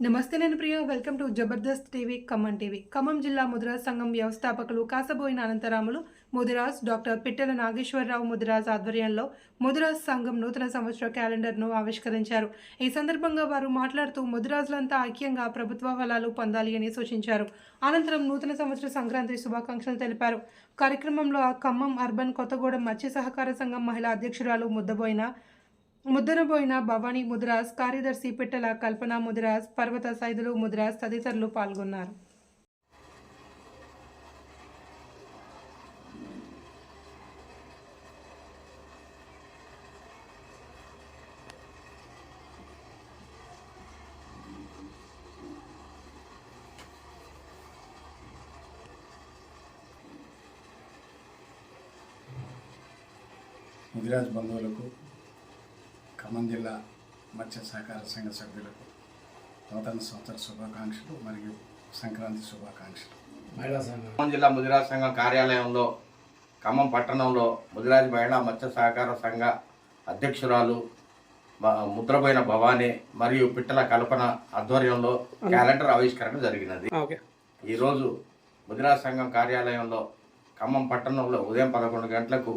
నమస్తే నేను Priya. Welcome to Jabardasth TV Khammam TV Khammam జిల్లా ముదిరాజ్ సంఘం వ్యవస్థాపకులు కాసబోయిన అనంతరాములు ముదిరాజ్ డాక్టర్ పిట్టెల నాగేశ్వరరావు ముదిరాజ్ ఆధ్వర్యంలో ముదిరాజ్ సంఘం నూతన సంవత్సర క్యాలెండర్ను ఆవిష్కరించారు. ఈ సందర్భంగా వారు మాట్లాడుతూ ముదిరాజులంతా ఐక్యంగా ప్రభుత్వ ఫలాలు పొందాలి అని సూచించారు. అనంతరం నూతన సంవత్సర సంక్రాంతి శుభాకాంక్షలు తెలిపారు. కార్యక్రమంలో ఖమ్మం అర్బన్ కొత్తగూడెం మత్స్య సహకార సంఘం మహిళా అధ్యక్షురాలు ముద్దబోయిన ముద్దరబోయిన భవానీ ముద్రాస్ కార్యదర్శి పిట్టల కల్పన ముద్రాస్ పర్వత సైదులు ముద్రాస్ తదితరులు పాల్గొన్నారు. ముదిరాజ్ బంధువులకు ఖమ్మం జిల్లా మత్స్య సహకార సంఘ సభ్యులకు నూతన సంవత్సర శుభాకాంక్షలు మరియు సంక్రాంతి శుభాకాంక్షలు. మహిళా సంఘం. ఖమ్మం జిల్లా ముదిరాజ్ సంఘం కార్యాలయంలో ఖమ్మం పట్టణంలో ముదిరాజ్ మహిళా మత్స్య సహకార సంఘ అధ్యక్షురాలు ముద్రపోయిన భవానీ మరియు పిట్టల కల్పన ఆధ్వర్యంలో క్యాలెండర్ ఆవిష్కరణ జరిగినది. ఓకే. ఈరోజు ముదిరాజ్ సంఘం కార్యాలయంలో ఖమ్మం పట్టణంలో ఉదయం పదకొండు గంటలకు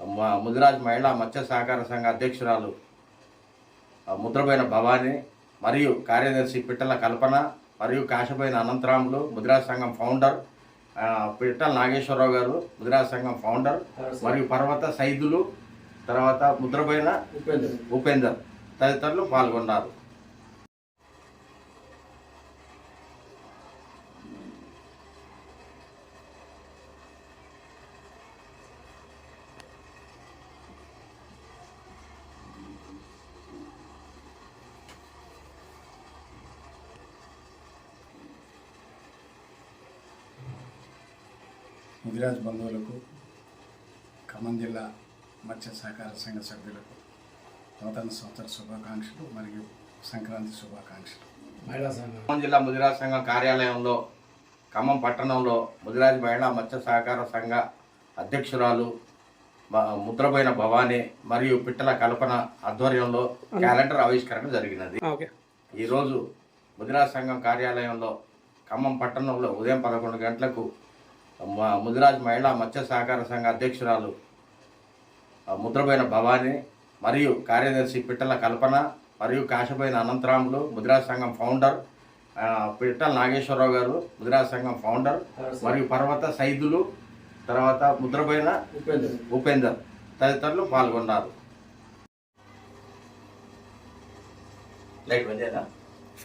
ముదిరాజ్ మహిళా మత్స్య సహకార సంఘ అధ్యక్షురాలు ముద్రపోయిన భవానీ మరియు కార్యదర్శి పిట్టల కల్పన మరియు కాశపోయిన అనంతరాములు ముదిరాజ్ సంఘం ఫౌండర్ పిట్టల నాగేశ్వరరావు గారు ముదిరాజ్ సంఘం ఫౌండర్ మరియు పర్వత సైదులు తర్వాత ముద్రపోయిన ఉపేంద్ర. ఉపేందర్ తదితరులు పాల్గొన్నారు. ముదిరాజ్ బంధువులకు ఖమ్మం జిల్లా మత్స్య సహకార సంఘ సభ్యులకు నూతన సంవత్సర శుభాకాంక్షలు మరియు సంక్రాంతి శుభాకాంక్షలు. మహిళా సంఘం. ఖమ్మం జిల్లా ముదిరాజ్ సంఘం కార్యాలయంలో ఖమ్మం పట్టణంలో ముదిరాజ్ మహిళా మత్స్య సహకార సంఘ అధ్యక్షురాలు ముద్రపోయిన భవానీ మరియు పిట్టల కల్పన ఆధ్వర్యంలో క్యాలెండర్ ఆవిష్కరణ జరిగినది. ఓకే. ఈరోజు ముదిరాజ్ సంఘం కార్యాలయంలో ఖమ్మం పట్టణంలో ఉదయం పదకొండు గంటలకు ముదిరాజ్ మహిళా మత్స్య సహకార సంఘ అధ్యక్షురాలు ఆ, ముద్రపోయిన భవానీ మరియు కార్యదర్శి పిట్టల కల్పన మరియు కాశపోయిన అనంతరాములు ముదిరాజ్ సంఘం ఫౌండర్ పిట్టల నాగేశ్వరరావు గారు ముదిరాజ్ సంఘం ఫౌండర్ మరియు పర్వత సైదులు తర్వాత ముద్రపోయిన ఉపేంద్ర. ఉపేందర్ తదితరులు పాల్గొన్నారు. లైట్